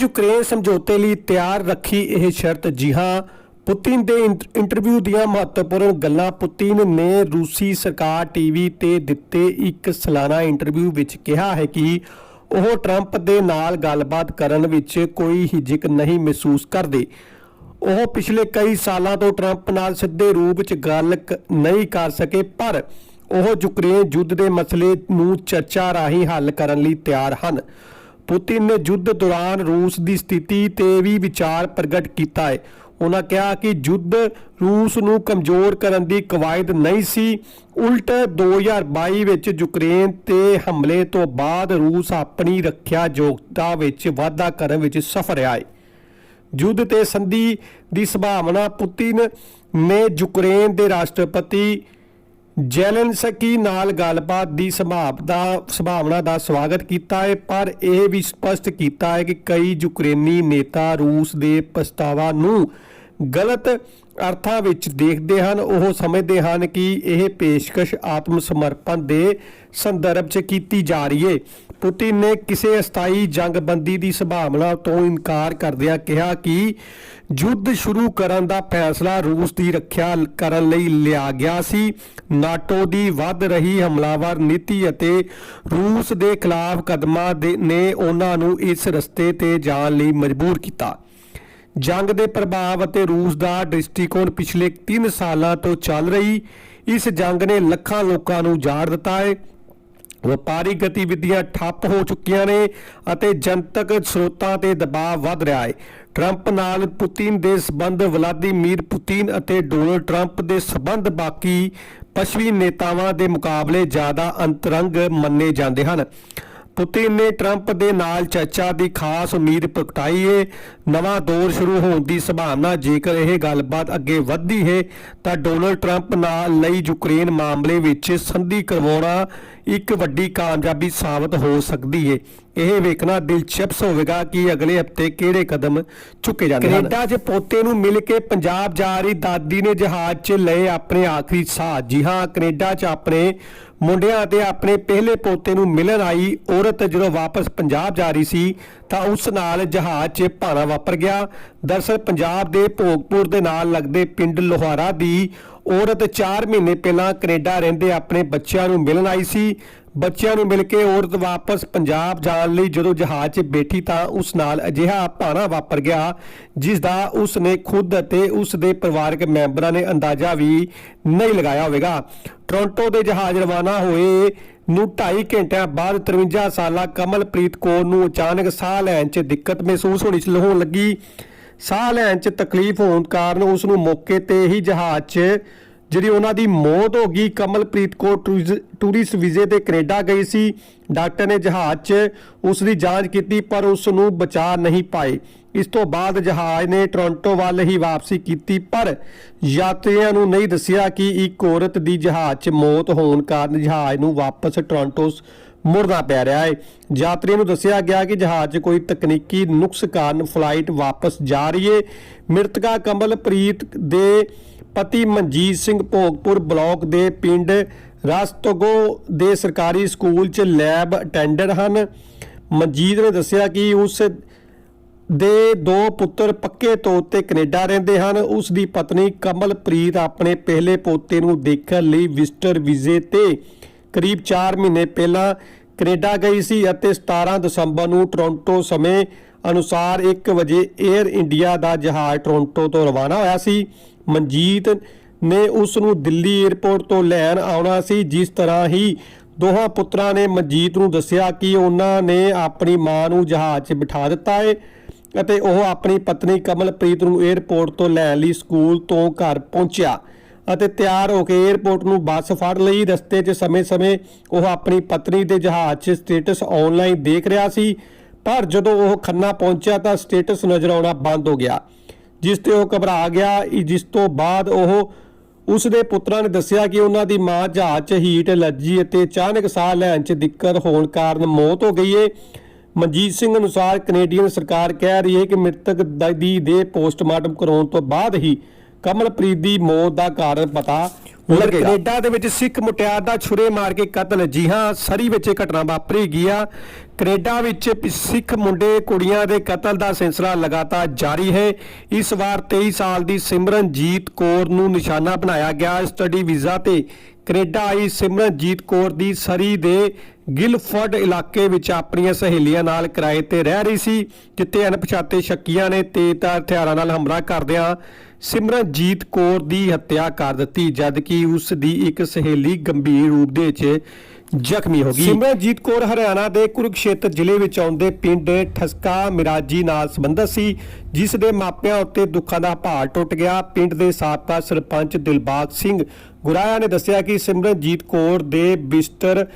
Ukraine ਸਮਝੌਤੇ ਲਈ ਤਿਆਰ ਰੱਖੀ ਇਹ ਸ਼ਰਤ। ਜੀ ਹਾਂ, ਪੁਤਿਨ ਦੇ ਇੰਟਰਵਿਊ ਦੀਆਂ ਮਹੱਤਵਪੂਰਨ ਗੱਲਾਂ ਪੁਤਿਨ ਨੇ ਰੂਸੀ ਸਰਕਾਰ ਟੀਵੀ ਤੇ ਦਿੱਤੇ ਇੱਕ ਸਾਲਾਨਾ ਇੰਟਰਵਿਊ ਵਿੱਚ ਕਿਹਾ ਹੈ ਕਿ ਉਹ ਟਰੰਪ ਦੇ ਨਾਲ ਗੱਲਬਾਤ ਕਰਨ ਵਿੱਚ ਕੋਈ ਹਿਜਕ ਨਹੀਂ ਮਹਿਸੂਸ ਕਰਦੇ। ਉਹ ਪਿਛਲੇ ਕਈ ਸਾਲਾਂ ਤੋਂ ਟਰੰਪ ਨਾਲ ਸਿੱਧੇ ਰੂਪ ਵਿੱਚ ਗੱਲ ਨਹੀਂ ਕਰ ਸਕੇ, ਪਰ ਉਹ ਯੂਕਰੇਨ ਯੁੱਧ ਦੇ ਮਸਲੇ ਨੂੰ ਚਰਚਾ ਰਾਹੀਂ ਹੱਲ ਕਰਨ ਲਈ ਤਿਆਰ ਹਨ। ਪੁਤਿਨ ਨੇ ਯੁੱਧ ਦੌਰਾਨ ਰੂਸ ਦੀ ਸਥਿਤੀ ਤੇ ਵੀ ਵਿਚਾਰ ਪ੍ਰਗਟ ਕੀਤਾ ਹੈ। ਉਹਨਾਂ ਕਿਹਾ ਕਿ ਯੁੱਧ ਰੂਸ ਨੂੰ ਕਮਜ਼ੋਰ ਕਰਨ ਦੀ ਕਵਾਇਦ ਨਹੀਂ ਸੀ। ਉਲਟ 2022 ਵਿੱਚ ਯੂਕਰੇਨ ਤੇ ਹਮਲੇ ਤੋਂ ਬਾਅਦ ਰੂਸ ਆਪਣੀ ਰੱਖਿਆ ਯੋਗਤਾ ਵਿੱਚ ਵਾਧਾ ਕਰਨ ਵਿੱਚ ਸਫਲ ਰਿਹਾ ਹੈ। ਯੁੱਧ ਤੇ ਸੰਧੀ ਦੀ ਸੰਭਾਵਨਾ ਪੁਤਿਨ ਨੇ ਯੂਕਰੇਨ ਦੇ ਰਾਸ਼ਟਰਪਤੀ ਜ਼ੈਲੈਂਸਕੀ ਨਾਲ ਗੱਲਬਾਤ ਦੀ ਸੰਭਾਵਨਾ ਸੰਭਾਵਨਾ ਦਾ ਸਵਾਗਤ ਕੀਤਾ ਹੈ, ਪਰ ਇਹ ਵੀ ਸਪਸ਼ਟ ਕੀਤਾ ਹੈ ਕਿ ਕਈ ਯੂਕਰੇਨੀ ਨੇਤਾ ਰੂਸ ਦੇ ਪ੍ਰਸਤਾਵਾਂ ਨੂੰ ਗਲਤ ਅਰਥਾਂ ਵਿੱਚ ਦੇਖਦੇ ਹਨ। ਉਹ ਸਮਝਦੇ ਹਨ ਕਿ ਇਹ ਪੇਸ਼ਕਸ਼ ਆਤਮ ਸਮਰਪਣ ਦੇ ਸੰਦਰਭ 'ਚ ਕੀਤੀ ਜਾ ਰਹੀ ਹੈ। ਪੁਤਿਨ ਨੇ ਕਿਸੇ ਅਸਥਾਈ ਜੰਗਬੰਦੀ ਦੀ ਸੰਭਾਵਨਾ ਤੋਂ ਇਨਕਾਰ ਕਰਦਿਆਂ ਕਿਹਾ ਕਿ ਯੁੱਧ ਸ਼ੁਰੂ ਕਰਨ ਦਾ ਫੈਸਲਾ ਰੂਸ ਦੀ ਰੱਖਿਆ ਕਰਨ ਲਈ ਲਿਆ ਗਿਆ ਸੀ। ਨਾਟੋ ਦੀ ਵੱਧ ਰਹੀ ਹਮਲਾਵਰ ਨੀਤੀ ਅਤੇ ਰੂਸ ਦੇ ਖਿਲਾਫ ਕਦਮਾਂ ਦੇ ਨੇ ਉਹਨਾਂ ਨੂੰ ਇਸ ਰਸਤੇ ਤੇ ਜਾਣ ਲਈ ਮਜਬੂਰ ਕੀਤਾ। ਜੰਗ ਦੇ ਪ੍ਰਭਾਵ ਅਤੇ ਰੂਸ ਦਾ ਦ੍ਰਿਸ਼ਟੀਕੋਣ ਪਿਛਲੇ 3 ਸਾਲਾਂ ਤੋਂ ਚੱਲ ਰਹੀ। ਇਸ ਜੰਗ ਨੇ ਲੱਖਾਂ ਲੋਕਾਂ ਨੂੰ ਜਾੜ ਦਿੱਤਾ ਹੈ। ਵਪਾਰੀ ਗਤੀਵਿਧੀਆਂ ਠੱਪ ਹੋ ਚੁੱਕੀਆਂ ਨੇ ਅਤੇ ਜਨਤਕ ਸਰੋਤਾਂ ਤੇ ਦਬਾਅ ਵੱਧ ਰਿਹਾ ਹੈ। ਟਰੰਪ ਨਾਲ ਪੁਤਿਨ ਦੇ ਸਬੰਧ, ਵਲਾਦੀਮੀਰ ਪੁਤਿਨ ਅਤੇ ਡੋਨਲਡ ਟਰੰਪ ਦੇ ਸਬੰਧ ਬਾਕੀ ਪੱਛਮੀ ਨੇਤਾਵਾਂ ਦੇ ਮੁਕਾਬਲੇ ਜ਼ਿਆਦਾ ਅੰਤਰੰਗ ਮੰਨੇ ਜਾਂਦੇ ਹਨ। ਪੁਤਿਨ ਨੇ ਟਰੰਪ ਦੇ ਨਾਲ ਚਰਚਾ ਦੀ ਖਾਸ ਉਮੀਦ ਪ੍ਰਗਟਾਈ ਹੈ ਨਵਾਂ ਦੌਰ ਸ਼ੁਰੂ ਹੋਣ ਦੀ ਸੰਭਾਵਨਾ ਜੇਕਰ ਇਹ ਗੱਲਬਾਤ ਅੱਗੇ ਵਧਦੀ ਹੈ, ਤਾਂ ਡੋਨਲਡ ਟਰੰਪ ਨਾਲ ਲਈ ਯੂਕਰੇਨ ਮਾਮਲੇ ਵਿੱਚ ਸੰਧੀ ਕਰਵਾਉਣਾ ਇੱਕ ਵੱਡੀ ਕਾਮਯਾਬੀ ਸਾਬਤ ਹੋ ਸਕਦੀ ਹੈ ਇਹ ਵੇਖਣਾ ਦਿਲਚਸਪ ਹੋਵੇਗਾ ਕਿ ਅਗਲੇ ਹਫ਼ਤੇ ਕਿਹੜੇ ਕਦਮ ਚੁੱਕੇ ਜਾਂਦੇ ਹਨ। ਕੈਨੇਡਾ 'ਚ ਪੋਤੇ ਨੂੰ ਮਿਲ ਕੇ ਪੰਜਾਬ ਜਾ ਰਹੀ ਦਾਦੀ ਨੇ ਜਹਾਜ਼ 'ਚ ਲਏ ਆਪਣੇ ਆਖਰੀ ਸਾਹ। ਜੀ ਹਾਂ, ਕੈਨੇਡਾ 'ਚ ਆਪਣੇ ਮੁੰਡਿਆਂ ਅਤੇ ਆਪਣੇ ਪਹਿਲੇ ਪੋਤੇ ਨੂੰ ਮਿਲਣ ਆਈ ਔਰਤ ਜਦੋਂ ਵਾਪਸ ਪੰਜਾਬ ਜਾ ਰਹੀ ਸੀ ਤਾਂ ਉਸ ਨਾਲ ਜਹਾਜ਼ 'ਚ ਭਾਣਾ ਵਾਪਰ ਗਿਆ। ਦਰਸਲ ਪੰਜਾਬ ਦੇ ਭੋਗਪੁਰ ਦੇ ਨਾਲ ਲੱਗਦੇ ਪਿੰਡ ਲੋਹਾਰਾ ਦੀ ਔਰਤ 4 ਮਹੀਨੇ ਪਹਿਲਾਂ ਕੈਨੇਡਾ ਰਹਿੰਦੇ ਆਪਣੇ ਬੱਚਿਆਂ ਨੂੰ ਮਿਲਣ ਆਈ ਸੀ। ਬੱਚਿਆਂ ਨੂੰ ਮਿਲ ਕੇ ਔਰਤ ਵਾਪਸ ਪੰਜਾਬ ਜਾਣ ਲਈ ਜਦੋਂ ਜਹਾਜ਼ 'ਚ ਬੈਠੀ ਤਾਂ ਉਸ ਨਾਲ ਅਜਿਹਾ ਭਾਣਾ ਵਾਪਰ ਗਿਆ ਜਿਸ ਦਾ ਉਸ ਨੇ ਖੁਦ ਅਤੇ ਉਸ ਦੇ ਪਰਿਵਾਰਕ ਮੈਂਬਰਾਂ ਨੇ ਅੰਦਾਜ਼ਾ ਵੀ ਨਹੀਂ ਲਗਾਇਆ ਹੋਵੇਗਾ। ਟੋਰਾਂਟੋ ਦੇ ਜਹਾਜ਼ ਰਵਾਨਾ ਹੋਏ ਨੂੰ 2.5 ਘੰਟਿਆਂ ਬਾਅਦ 53 ਸਾਲਾ ਕਮਲਪ੍ਰੀਤ ਕੌਰ ਨੂੰ ਅਚਾਨਕ ਸਾਹ ਲੈਣ 'ਚ ਦਿੱਕਤ ਮਹਿਸੂਸ ਹੋਣੀ ਸ਼ੁਰੂ ਹੋਣ ਲੱਗੀ। ਸਾਹ ਲੈਣ 'ਚ ਤਕਲੀਫ ਹੋਣ ਕਾਰਨ ਉਸ ਨੂੰ ਮੌਕੇ ਤੇ ਹੀ ਜਹਾਜ਼ 'ਚ, ਜਿਹੜੀ ਉਹਨਾਂ ਦੀ ਮੌਤ ਹੋ ਗਈ, ਕਮਲਪ੍ਰੀਤ ਕੌਰ ਟੂਰਿਸ- ਟੂਰਿਸਟ ਵੀਜ਼ੇ ਤੇ ਕੈਨੇਡਾ ਗਈ ਸੀ। ਡਾਕਟਰ ਨੇ ਜਹਾਜ਼ 'ਚ ਉਸ ਦੀ ਜਾਂਚ ਕੀਤੀ, ਪਰ ਉਸ ਨੂੰ ਬਚਾ ਨਹੀਂ ਪਾਏ। ਇਸ ਤੋਂ ਬਾਅਦ ਜਹਾਜ਼ ਨੇ ਟੋਰਾਂਟੋ ਵੱਲ ਹੀ ਵਾਪਸੀ ਕੀਤੀ, ਪਰ ਯਾਤਰੀਆਂ ਨੂੰ ਨਹੀਂ ਦੱਸਿਆ ਕਿ ਇੱਕ ਔਰਤ ਦੀ ਜਹਾਜ਼ 'ਚ ਮੌਤ ਹੋਣ ਕਾਰਨ ਜਹਾਜ਼ ਨੂੰ ਵਾਪਸ ਟੋਰਾਂਟੋ ਮੁੜਦਾ ਪੈ ਰਿਹਾ ਹੈ। ਯਾਤਰੀਆਂ ਨੂੰ ਦੱਸਿਆ ਗਿਆ ਕਿ ਜਹਾਜ਼ 'ਚ ਕੋਈ ਤਕਨੀਕੀ ਨੁਕਸ ਕਾਰਨ ਫਲਾਈਟ ਵਾਪਸ ਜਾ ਰਹੀ ਹੈ ਮ੍ਰਿਤਕਾ ਕਮਲਪ੍ਰੀਤ ਦੇ ਪਤੀ ਮਨਜੀਤ ਸਿੰਘ ਭੋਗਪੁਰ ਬਲਾਕ ਦੇ ਪਿੰਡ ਰਸਤਗੋ ਦੇ ਸਰਕਾਰੀ ਸਕੂਲ 'ਚ ਲੈਬ ਅਟੈਂਡਰ ਹਨ। ਮਨਜੀਤ ਨੇ ਦੱਸਿਆ ਕਿ ਉਸ ਦੇ ਦੋ ਪੁੱਤਰ ਪੱਕੇ ਤੌਰ ਤੇ ਕੈਨੇਡਾ ਰਹਿੰਦੇ ਹਨ। ਉਸ ਦੀ ਪਤਨੀ ਕਮਲਪ੍ਰੀਤ ਆਪਣੇ ਪਹਿਲੇ ਪੋਤੇ ਨੂੰ ਦੇਖਣ ਲਈ ਵਿਜ਼ਟਰ ਵੀਜ਼ੇ ਤੇ ਕਰੀਬ 4 ਮਹੀਨੇ ਪਹਿਲਾਂ ਕੈਨੇਡਾ ਗਈ ਸੀ ਅਤੇ 17 ਦਸੰਬਰ ਨੂੰ ਟੋਰਾਂਟੋ ਸਮੇਂ ਅਨੁਸਾਰ 1 ਵਜੇ 에ਅਰ ਇੰਡੀਆ ਦਾ ਜਹਾਜ਼ ਟੋਰਾਂਟੋ ਤੋਂ ਰਵਾਨਾ ਹੋਇਆ ਸੀ। ਮਨਜੀਤ ਨੇ ਉਸ ਨੂੰ ਦਿੱਲੀ 에ਅਰਪੋਰਟ ਤੋਂ ਲੈਣ ਆਉਣਾ ਸੀ, ਜਿਸ ਤਰ੍ਹਾਂ ਹੀ ਦੋਹਾਂ ਪੁੱਤਰਾਂ ਨੇ ਮਨਜੀਤ ਨੂੰ ਦੱਸਿਆ ਕਿ ਉਹਨਾਂ ਨੇ ਆਪਣੀ ਮਾਂ ਨੂੰ ਜਹਾਜ਼ 'ਚ ਬਿਠਾ ਦਿੱਤਾ ਹੈ ਅਤੇ ਉਹ ਆਪਣੀ ਪਤਨੀ ਕਮਲਪ੍ਰੀਤ ਨੂੰ 에ਅਰਪੋਰਟ ਤੋਂ ਲੈਣ ਲਈ ਸਕੂਲ ਤੋਂ ਘਰ ਪਹੁੰਚਿਆ। ਅਤੇ ਤਿਆਰ ਹੋ ਕੇ 에ਅਰਪੋਰਟ ਨੂੰ ਬੱਸ ਫੜ ਲਈ। ਰਸਤੇ 'ਚ ਸਮੇਂ-ਸਮੇਂ ਉਹ ਆਪਣੀ ਪਤਨੀ ਦੇ ਜਹਾਜ਼ 'ਚ ਸਟੇਟਸ ਆਨਲਾਈਨ ਦੇਖ ਰਿਹਾ ਸੀ। ਪਰ ਜਦੋਂ ਉਹ ਖੰਨਾ ਪਹੁੰਚਿਆ ਤਾਂ ਸਟੇਟਸ ਨਜ਼ਰ ਆਉਣਾ ਬੰਦ ਹੋ ਗਿਆ, ਜਿਸ ਤੇ ਉਹ ਘਬਰਾ ਗਿਆ। ਜਿਸ ਤੋਂ ਬਾਅਦ ਉਹ ਉਸ ਦੇ ਪੁੱਤਰਾਂ ਨੇ ਦੱਸਿਆ ਕਿ ਉਹਨਾਂ ਦੀ ਮਾਂ ਜਹਾਜ਼ 'ਚ ਹੀਟ ਐਲਰਜੀ ਅਤੇ ਅਚਾਨਕ ਸਾਹ ਲੈਣ 'ਚ ਦਿੱਕਤ ਹੋਣ ਕਾਰਨ ਮੌਤ ਹੋ ਗਈ ਏ। ਮਨਜੀਤ ਸਿੰਘ ਅਨੁਸਾਰ ਕੈਨੇਡੀਅਨ ਸਰਕਾਰ ਕਹਿ ਰਹੀ ਹੈ ਕਿ ਮ੍ਰਿਤਕ ਦ- ਦੀ ਦੇ ਪੋਸਟਮਾਰਟਮ ਕਰਾਉਣ ਤੋਂ ਬਾਅਦ ਹੀ ਕਮਲਪ੍ਰੀਤ ਦੀ ਮੌਤ ਦਾ ਕਾਰਨ ਪਤਾ ਲੱਗੇਗਾ। ਕੈਨੇਡਾ ਦੇ ਵਿੱਚ ਸਿੱਖ ਮੁਟਿਆਰ ਦਾ ਛੁਰੇ ਮਾਰ ਕੇ ਕਤਲ। ਜੀ ਹਾਂ ਸਰੀ ਵਿੱਚ ਇਹ ਘਟਨਾ ਵਾਪਰੀ ਗਈ ਆ। ਕੈਨੇਡਾ ਵਿੱਚ ਸਿੱਖ ਮੁੰਡੇ ਕੁੜੀਆਂ ਦੇ ਕਤਲ ਦਾ ਸਿਲਸਿਲਾ ਲਗਾਤਾਰ ਜਾਰੀ ਹੈ। ਇਸ ਵਾਰ 23 ਸਾਲ ਦੀ ਸਿਮਰਨਜੀਤ ਕੌਰ ਨੂੰ ਨਿਸ਼ਾਨਾ ਬਣਾਇਆ ਗਿਆ। ਸਟੱਡੀ ਵੀਜ਼ਾ ਤੇ ਕੈਨੇਡਾ ਆਈ ਸਿਮਰਨਜੀਤ ਕੌਰ ਦੀ ਸਰੀ ਦੇ ਗਿਲਫਰਡ ਇਲਾਕੇ ਵਿੱਚ ਆਪਣੀਆਂ ਸਹੇਲੀਆਂ ਨਾਲ ਕਿਰਾਏ ਤੇ ਰਹਿ ਰਹੀ ਸੀ, ਜਿੱਥੇ ਅਣਪਛਾਤੇ ਸ਼ੱਕੀਆਂ ਨੇ ਤੇਜ਼ਧਾਰ ਹਥਿਆਰਾਂ ਨਾਲ ਹਮਲਾ ਕਰਦਿਆਂ ਸਿਮਰਨਜੀਤ ਕੌਰ ਦੀ ਹੱਤਿਆ ਕਰ ਦਿੱਤੀ, ਜਦਕਿ ਉਸ ਦੀ ਇੱਕ ਸਹੇਲੀ ਗੰਭੀਰ ਰੂਪ ਦੇ ਵਿੱਚ ਜ਼ਖਮੀ ਹੋ ਗਈ। ਸਿਮਰਨਜੀਤ ਕੌਰ ਹਰਿਆਣਾ ਦੇ ਕੁਰੂਕਸ਼ੇਤਰ ਜ਼ਿਲ੍ਹੇ ਵਿੱਚ ਆਉਂਦੇ ਪਿੰਡ ਠਸਕਾ ਮਿਰਾਜੀ ਨਾਲ ਸੰਬੰਧਿਤ ਸੀ, ਜਿਸ ਦੇ ਮਾਪਿਆਂ ਉੱਤੇ ਦੁੱਖਾਂ ਦਾ ਭਾਰ ਟੁੱਟ ਗਿਆ। ਪਿੰਡ ਦੇ ਸਾਬਕਾ ਸਰਪੰਚ ਦਿਲਬਾਗ ਸਿੰਘ ਗੁਰਾਇਆ ਨੇ ਦੱਸਿਆ ਕਿ ਸਿਮਰਨਜੀਤ ਕੌਰ ਦੇ ਬਿਸਟਰ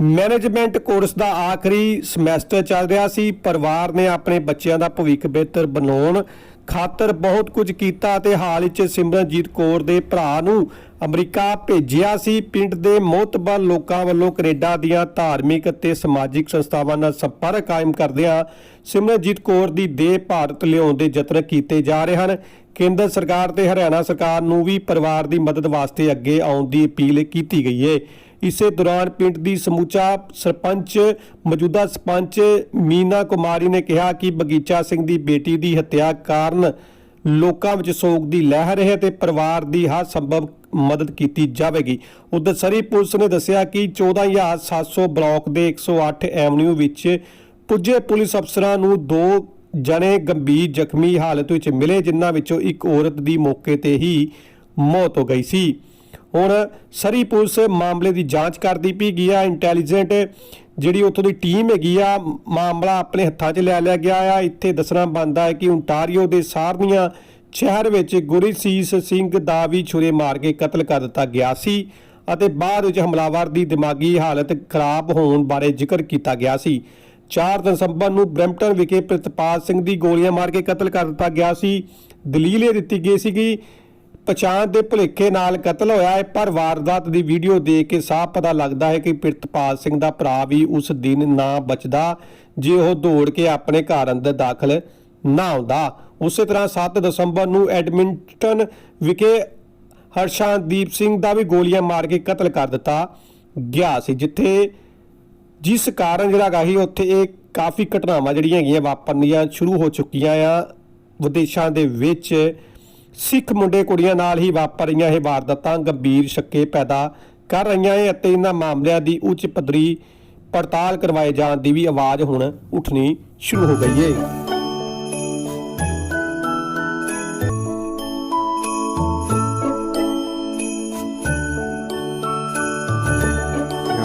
ਮੈਨੇਜਮੈਂਟ ਕੋਰਸ ਦਾ ਆਖਰੀ ਸਮੈਸਟਰ ਚੱਲ ਰਿਹਾ ਸੀ। ਪਰਿਵਾਰ ਨੇ ਆਪਣੇ ਬੱਚਿਆਂ ਦਾ ਭਵਿੱਖ ਬਿਹਤਰ ਬਣਾਉਣ ਖਾਤਰ ਬਹੁਤ ਕੁਝ ਕੀਤਾ ਤੇ ਹਾਲ ਵਿੱਚ ਸਿਮਰਨਜੀਤ ਕੌਰ ਦੇ ਭਰਾ ਨੂੰ ਅਮਰੀਕਾ ਭੇਜਿਆ ਸੀ। ਪਿੰਡ ਦੇ ਮੋਤਬਰ ਲੋਕਾਂ ਵੱਲੋਂ ਕੈਨੇਡਾ ਦੀਆਂ ਧਾਰਮਿਕ ਅਤੇ ਸਮਾਜਿਕ ਸੰਸਥਾਵਾਂ ਨਾਲ ਸੰਪਰਕ ਕਾਇਮ ਕਰਦਿਆਂ ਸਿਮਰਨਜੀਤ ਕੌਰ ਦੀ ਦੇਹ ਭਾਰਤ ਲਿਆਉਣ ਦੇ ਯਤਨ ਕੀਤੇ ਜਾ ਰਹੇ ਹਨ। ਕੇਂਦਰ ਸਰਕਾਰ ਤੇ ਹਰਿਆਣਾ ਸਰਕਾਰ ਨੂੰ ਵੀ ਪਰਿਵਾਰ ਦੀ ਮਦਦ ਵਾਸਤੇ ਅੱਗੇ ਆਉਣ ਦੀ ਅਪੀਲ ਕੀਤੀ ਗਈ ਹੈ ਇਸੇ ਦੌਰਾਨ ਪਿੰਡ ਦੀ ਸਮੁੱਚਾ ਸਰਪੰਚ, ਮੌਜੂਦਾ ਸਰਪੰਚ ਮੀਨਾ ਕੁਮਾਰੀ ਨੇ ਕਿਹਾ ਕਿ ਬਗੀਚਾ ਸਿੰਘ ਦੀ ਬੇਟੀ ਦੀ ਹੱਤਿਆ ਕਾਰਨ ਲੋਕਾਂ ਵਿੱਚ ਸੋਗ ਦੀ ਲਹਿਰ ਹੈ ਤੇ ਪਰਿਵਾਰ ਦੀ ਹਰ ਸੰਭਵ ਮਦਦ ਕੀਤੀ ਜਾਵੇਗੀ। ਉਧਰ ਸਰੀ ਪੁਲਿਸ ਨੇ ਦੱਸਿਆ ਕਿ 14700 ਬਲਾਕ ਦੇ 108 ਐਵਨਿਊ ਵਿੱਚ ਪੁੱਜੇ ਪੁਲਿਸ ਅਫਸਰਾਂ ਨੂੰ ਦੋ ਜਣੇ ਗੰਭੀਰ ਜ਼ਖਮੀ ਹਾਲਤ ਵਿੱਚ ਮਿਲੇ, ਜਿਨ੍ਹਾਂ ਵਿੱਚੋਂ ਇੱਕ ਔਰਤ ਦੀ ਮੌਕੇ ਤੇ ਹੀ ਮੌਤ ਹੋ ਗਈ ਸੀ। ਹੁਣ ਸਰੀ ਪੁਲਿਸ ਮਾਮਲੇ ਦੀ ਜਾਂਚ ਕਰਦੀ ਪਈ ਗਈ ਆ ਇੰਟੈਲੀਜੈਂਟ ਜਿਹੜੀ ਉੱਥੋਂ ਦੀ ਟੀਮ ਹੈਗੀ ਆ, ਮਾਮਲਾ ਆਪਣੇ ਹੱਥਾਂ 'ਚ ਲੈ ਲਿਆ ਗਿਆ ਆ। ਇੱਥੇ ਦੱਸਣਾ ਬਣਦਾ ਹੈ ਕਿ ਓਨਟਾਰੀਓ ਦੇ ਸਾਰਨੀਆਂ ਸ਼ਹਿਰ ਵਿੱਚ ਗੁਰਸੀਸ ਸਿੰਘ ਦਾ ਵੀ ਛੁਰੇ ਮਾਰ ਕੇ ਕਤਲ ਕਰ ਦਿੱਤਾ ਗਿਆ ਸੀ ਅਤੇ ਬਾਅਦ ਵਿੱਚ ਹਮਲਾਵਰ ਦੀ ਦਿਮਾਗੀ ਹਾਲਤ ਖਰਾਬ ਹੋਣ ਬਾਰੇ ਜ਼ਿਕਰ ਕੀਤਾ ਗਿਆ ਸੀ। 4 ਦਸੰਬਰ ਨੂੰ ਬ੍ਰੈਂਪਟਨ ਵਿਖੇ ਪ੍ਰਿਤਪਾਲ ਸਿੰਘ ਦੀ ਗੋਲੀਆਂ ਮਾਰ ਕੇ ਕਤਲ ਕਰ ਦਿੱਤਾ ਗਿਆ ਸੀ। ਦਲੀਲ ਇਹ ਦਿੱਤੀ ਗਈ ਸੀ ਕਿ ਪਛਾਣ ਦੇ ਭੁਲੇਖੇ ਨਾਲ ਕਤਲ ਹੋਇਆ ਹੈ, ਪਰ ਵਾਰਦਾਤ ਦੀ ਵੀਡੀਓ ਦੇਖ ਕੇ ਸਾਫ਼ ਪਤਾ ਲੱਗਦਾ ਹੈ ਕਿ ਪ੍ਰਿਤਪਾਲ ਸਿੰਘ ਦਾ ਭਰਾ ਵੀ ਉਸ ਦਿਨ ਨਾ ਬਚਦਾ, ਜੇ ਉਹ ਦੌੜ ਕੇ ਆਪਣੇ ਘਰ ਅੰਦਰ ਦਾਖਲ ਨਾ ਹੁੰਦਾ ਉਸੇ ਤਰ੍ਹਾਂ 7 ਦਸੰਬਰ ਨੂੰ ਐਡਮਿੰਟਨ ਵਿਖੇ ਹਰਸ਼ਾਨਦੀਪ ਸਿੰਘ ਦਾ ਵੀ ਗੋਲੀਆਂ ਮਾਰ ਕੇ ਕਤਲ ਕਰ ਦਿੱਤਾ ਗਿਆ ਸੀ, ਜਿੱਥੇ ਜਿਸ ਕਾਰਨ ਜਿਹੜਾ ਹੈਗਾ ਸੀ, ਉੱਥੇ ਇਹ ਕਾਫੀ ਘਟਨਾਵਾਂ ਜਿਹੜੀਆਂ ਹੈਗੀਆਂ ਵਾਪਰਨੀਆਂ ਸ਼ੁਰੂ ਹੋ ਚੁੱਕੀਆਂ ਆ। ਵਿਦੇਸ਼ਾਂ ਦੇ ਵਿੱਚ ਸਿੱਖ ਮੁੰਡੇ ਕੁੜੀਆਂ ਨਾਲ ਹੀ ਵਾਪਰ ਰਹੀਆਂ ਇਹ ਵਾਰਦਾਤਾਂ ਗੰਭੀਰ ਸ਼ੱਕੇ ਪੈਦਾ ਕਰ ਰਹੀਆਂ ਹੈ ਅਤੇ ਇਹਨਾਂ ਮਾਮਲਿਆਂ ਦੀ ਉੱਚ ਪੱਧਰੀ ਪੜਤਾਲ ਕਰਵਾਏ ਜਾਣ ਦੀ ਵੀ ਆਵਾਜ਼ ਹੁਣ ਉੱਠਣੀ ਸ਼ੁਰੂ ਹੋ ਗਈ ਹੈ